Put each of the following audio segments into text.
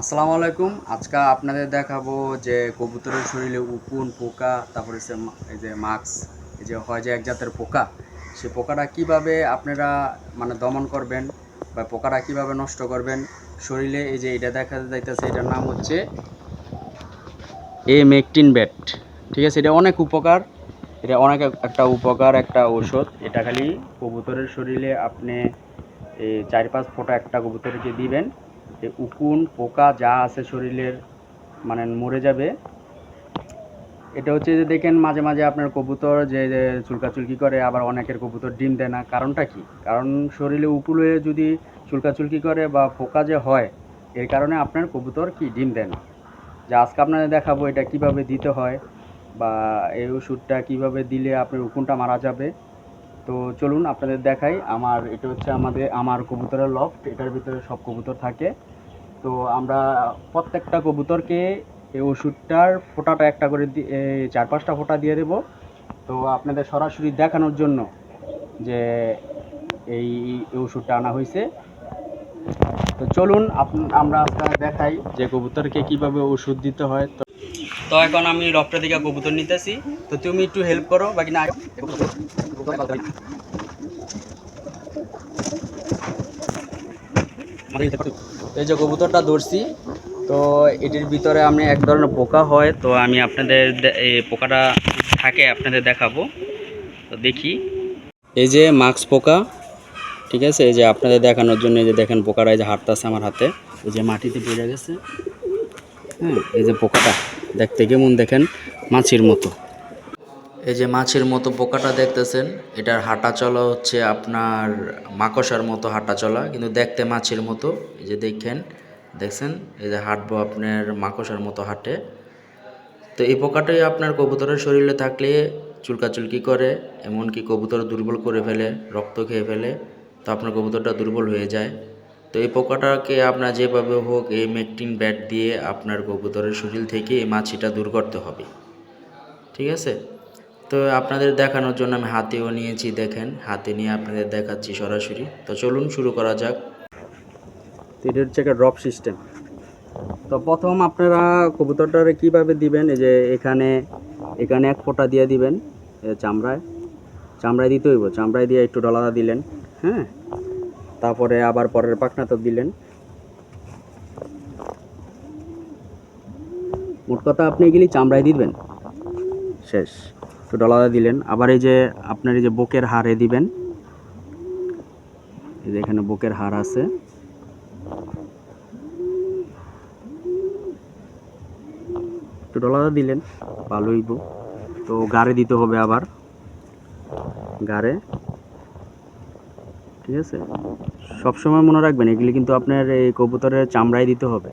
আসসালামু আলাইকুম। আজকে আপনাদের দেখাবো যে কবুতরের শরীরে উকুন, পোকা, তারপরে সে এই যে মাস্ক এই যে হয় যে এক জাতের পোকা, সে পোকাটা কীভাবে আপনারা মানে দমন করবেন বা পোকাটা কীভাবে নষ্ট করবেন? শরীরে এই যে এটা দেখা যাইতেছে, এটার নাম হচ্ছে এ মেকটিন ব্যাট ঠিক আছে, এটা অনেক উপকার, এটা অনেক একটা উপকার, একটা ঔষধ। এটা খালি কবুতরের শরীরে আপনি এই চার পাঁচ ফোঁটা একটা কবুতরকে দিবেন। যে উকুন, পোকা যা আছে শরীরের মানে মরে যাবে। এটা হচ্ছে যে দেখেন মাঝে মাঝে আপনার কবুতর যে চুলকাচুলকি করে, আবার অনেকের কবুতর ডিম দেয় না। কারণটা কি? কারণ শরীরে উকুল যদি চুলকাচুলকি করে বা পোকা যে হয়, এর কারণে আপনার কবুতর কি ডিম দেয় না। যে আজকে আপনাদের দেখাবো এটা কীভাবে দিতে হয়, বা এই ওষুধটা কীভাবে দিলে আপনার উকুনটা মারা যাবে। তো চলুন আপনাদের দেখাই, আমার, এটা হচ্ছে আমাদের, আমার কবুতরের লফট এটার ভিতরে সব কবুতর থাকে। তো আমরা প্রত্যেকটা কবুতরকে এই ওষুধটার ফোঁটাটা একটা করে চার পাঁচটা ফোঁটা দিয়ে দেব। তো আপনাদের সরাসরি দেখানোর জন্য যে এই ওষুধটা আনা হয়েছে। তো চলুন আমরা আপনার দেখাই যে কবুতরকে কীভাবে ওষুধ দিতে হয়। তো এখন আমি লফটের দিকে কবুতর নিতেছি। তো তুমি একটু হেল্প করো, বাকি না এই যে কবুতরটা ধরছি, তো এটির ভিতরে আমি এক ধরনের পোকা হয়, তো আমি আপনাদের এই পোকাটা থাকে আপনাদের দেখাবো, তো দেখি। এই যে মাক্স পোকা, ঠিক আছে? এই যে আপনাদের দেখানোর জন্য এই যে দেখেন পোকাটা এই যে হাঁটতেছে আমার হাতে, এই যে মাটিতে পড়ে গেছে। হ্যাঁ এই যে পোকাটা, দেখতে কেমন দেখেন? মাছির মতো। এই যে মাছের মতো পোকাটা দেখতেছেন, এটার হাঁটা চলা হচ্ছে আপনার মাকসার মতো হাঁটা চলা, কিন্তু দেখতে মাছের মতো। এই যে দেখেন, দেখছেন? এই যে হাঁটবো আপনার মাকসার মতো হাঁটে। তো এই পোকাটাই আপনার কবুতরের শরীরে থাকলে চুলকাচুলকি করে, এমনকি কবুতর দুর্বল করে ফেলে, রক্ত খেয়ে ফেলে, তো আপনার কবুতরটা দুর্বল হয়ে যায়। তো এই পোকাটাকে আপনার যেভাবে হোক এই মেকটিন ব্যাট দিয়ে আপনার কবুতরের শরীর থেকে এই মাছিটা দূর করতে হবে। ঠিক আছে? তো আপনাদের দেখানোর জন্য আমি হাতেও নিয়েছি, দেখেন। হাতে নিয়ে আপনাদের দেখাচ্ছি সরাসরি। তো চলুন শুরু করা যাক। এটা হচ্ছে একটা ড্রপ সিস্টেম তো প্রথম আপনারা কবুতরটারে কীভাবে দিবেন? এই যে এখানে এখানে এক ফোঁটা দিয়ে দিবেন চামড়ায়। চামড়ায় দিতে হইব। চামড়ায় দিয়ে একটু ডলাদা দিলেন হ্যাঁ? তারপরে আবার পরের পাখনাতে দিলেন। মোট কথা আপনি এগুলি চামড়ায় দিবেন। শেষ। একটু ডলাদা দিলেন। আবার এই যে আপনার এই যে বুকের হাড়ে দিবেন। এই যে এখানে বুকের হাড় আছে। একটু ডলাদা দিলেন ভালো হইব তো গাড়ে দিতে হবে আবার। গাড়ে। ঠিক আছে? সবসময় মনে রাখবেন, এগুলি কিন্তু আপনার এই কবুতরের চামড়ায় দিতে হবে।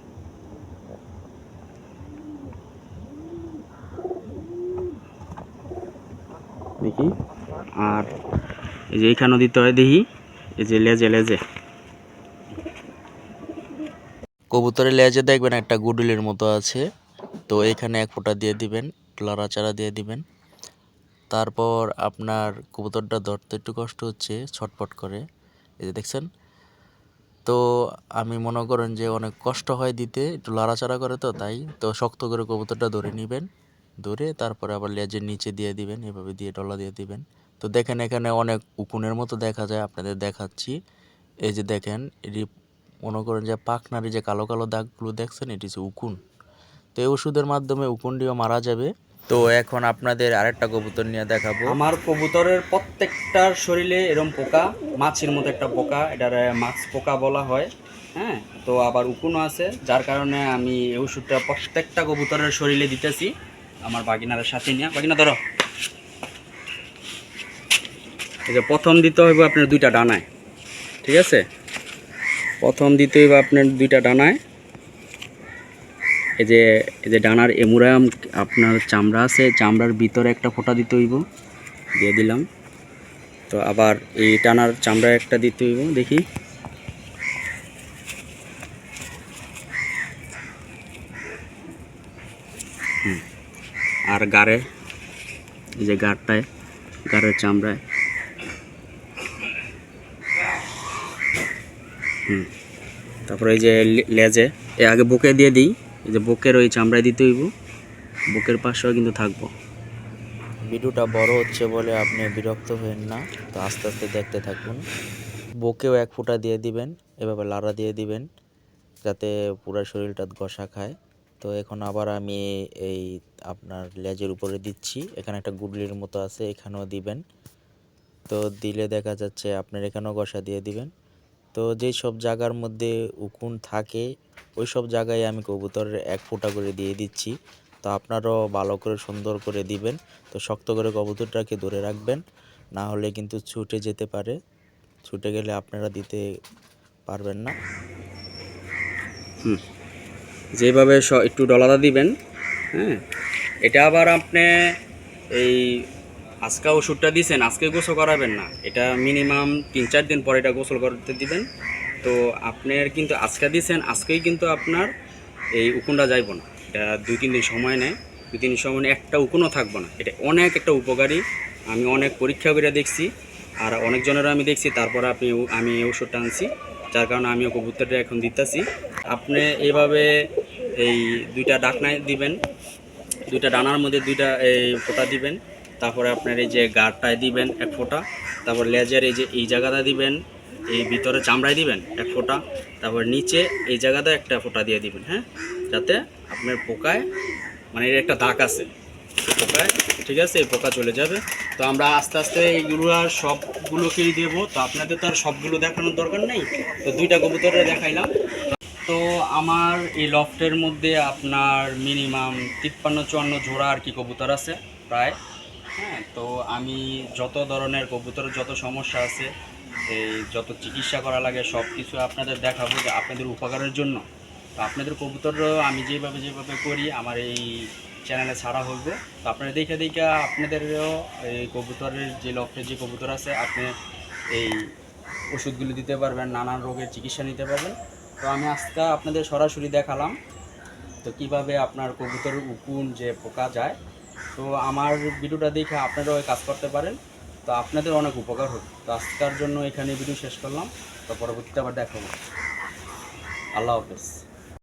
দেখি। আর এই যে এইখানেও দিতে হয়, দেখি। এই যে লেজে লেজে। কবুতরের লেজে দেখবেন একটা গুডুলের মতো আছে। তো এখানে এক ফোঁটা দিয়ে দিবেন লড়াচাড়া দিয়ে দিবেন। তারপর আপনার কবুতরটা ধরতে একটু কষ্ট হচ্ছে, ছটপট করে। এই যে দেখছেন? তো আমি মনে করেন যে অনেক কষ্ট হয় দিতে, একটু লড়াচাড়া করে তো, তাই। তো শক্ত করে কবুতরটা ধরে নেবেন। ধরে তারপরে আবার লেজের নিচে দিয়ে দিবেন, এভাবে দিয়ে ডলা দিয়ে দিবেন। তো দেখেন এখানে অনেক উকুনের মতো দেখা যায়, আপনাদের দেখাচ্ছি। এই যে দেখেন, এটি মনে করেন যে পাখনারি যে কালো কালো দাগগুলো দেখছেন, এটি হচ্ছে উকুন। তো এই ওষুধের মাধ্যমে উকুনটিও মারা যাবে। তো এখন আপনাদের আরেকটা কবুতর নিয়ে দেখাবো। আমার কবুতরের প্রত্যেকটার শরীরে এরকম পোকা, মাছের মতো একটা পোকা, এটার মাছ পোকা বলা হয় হ্যাঁ? তো আবার উকুনও আছে, যার কারণে আমি এই ওষুধটা প্রত্যেকটা কবুতরের শরীরে দিতেছি। আমার বাগিনারের সাথে নিয়ে। বাগিনা, ধরো। এই যে প্রথম দিতে হইব আপনার দুইটা ডানায়। ঠিক আছে? প্রথম দিতে হইব আপনার দুইটা ডানায়। এই যে এই যে ডানার এমুরাম, আপনার চামড়া আছে, চামড়ার ভিতরে একটা ফোঁটা দিতে হইব। দিয়ে দিলাম। তো আবার এই টানার চামড়ায় একটা দিতে হইব, দেখি। আর গাড়ে, এই যে গাড়টায় গাড়ের চামড়ায় হুম। তারপরে এই যে লেজে, এ আগে বুকে দিয়ে দিই, এই যে বুকের ওই চামড়ায় দিতে হইব। বুকের পাশেও কিন্তু থাকব। ভিডিওটা বড় হচ্ছে বলে আপনি বিরক্ত হবেন না, তো আস্তে আস্তে দেখতে থাকুন। বুকেও এক ফোঁটা দিয়ে দিবেন, এভাবে লাড়া দিয়ে দিবেন, যাতে পুরো শরীরটা ঘষা খায়। তো এখন আবার আমি এই আপনার লেজের উপরে দিচ্ছি। এখানে একটা গুডলির মতো আছে, এখানেও দিবেন। তো দিলে দেখা যাচ্ছে আপনার এখানেও ঘষা দিয়ে দিবেন। তো যেই সব জায়গার মধ্যে উকুন থাকে, ওই সব জায়গায় আমি কবুতরের এক ফোঁটা করে দিয়ে দিচ্ছি। তো আপনারাও ভালো করে সুন্দর করে দিবেন। তো শক্ত করে কবুতরটাকে ধরে রাখবেন, না হলে কিন্তু ছুটে যেতে পারে। ছুটে গেলে আপনারা দিতে পারবেন না। যেভাবে স- একটু ডলাদা দিবেন হ্যাঁ? এটা আবার আপনি এই আজকে ওষুধটা দিছেন, আজকে গোসল করাবেন না। এটা মিনিমাম তিন চার দিন পরে এটা গোসল করতে দিবেন। তো আপনার কিন্তু আজকে দিছেন, আজকেই কিন্তু আপনার এই উকুনটা যাইব না। এটা দুই তিন দিন সময় নেয়। দুই তিন সময় একটা উকুনও থাকব না। এটা অনেক একটা উপকারী। আমি অনেক পরীক্ষা করে দেখছি, আর অনেকজনেরও আমি দেখছি, তারপরে আপনি আমি ওষুধটা আনছি। যার কারণে আমিও কবুতরটা এখন দিতেছি। আপনি এইভাবে এই দুইটা ডাকনায় দিবেন, দুইটা ডানার মধ্যে দুইটা এই ফোঁটা দিবেন, তারপরে আপনার এই যে গাড়টায় দিবেন এক ফোঁটা, তারপর লেজের এই যে এই জায়গাটা দিবেন, এই ভিতরে চামড়ায় দিবেন এক ফোঁটা, তারপর নিচে এই জায়গাটা একটা ফোঁটা দিয়ে দিবেন হ্যাঁ? যাতে আপনার পোকায় মানে এর একটা দাগ আছে পোকায়, ঠিক আছে? এই পোকা চলে যাবে। তো আমরা আস্তে আস্তে এইগুলো আর সবগুলোকেই দেবো। তো আপনাদের তো আর সবগুলো দেখানোর দরকার নেই। তো দুইটা কবুতরে দেখাইলাম। তো আমার এই লফটের মধ্যে আপনার মিনিমাম তিপ্পান্ন চুয়ান্ন জোড়া আর কি কবুতর আছে, প্রায়। হ্যাঁ তো আমি যত ধরনের কবুতরের যত সমস্যা আছে, এই যত চিকিৎসা করা লাগে সব কিছু আপনাদের দেখাবো যে আপনাদের উপকারের জন্য। তো আপনাদের কবুতরও আমি যেভাবে যেভাবে করি, আমার এই চ্যানেলে ছাড়া হবে তো আপনারা দেখে দেখে আপনাদেরও এই কবুতরের যে লফটের যে কবুতর আছে, আপনি এই ওষুধগুলো দিতে পারবেন, নানান রোগের চিকিৎসা নিতে পারবেন। তো আমি আজকে আপনাদের সরাসরি দেখালাম তো কীভাবে আপনার কবুতরের উকুন যে পোকা যায়। তো আমার ভিডিওটা দেখে আপনারাও কাজ করতে পারেন। তো আপনাদের অনেক উপকার হবে তো আজকার জন্য এখানে ভিডিও শেষ করলাম। তো পরবর্তীতে আবার দেখাবো আল্লাহ হাফেজ।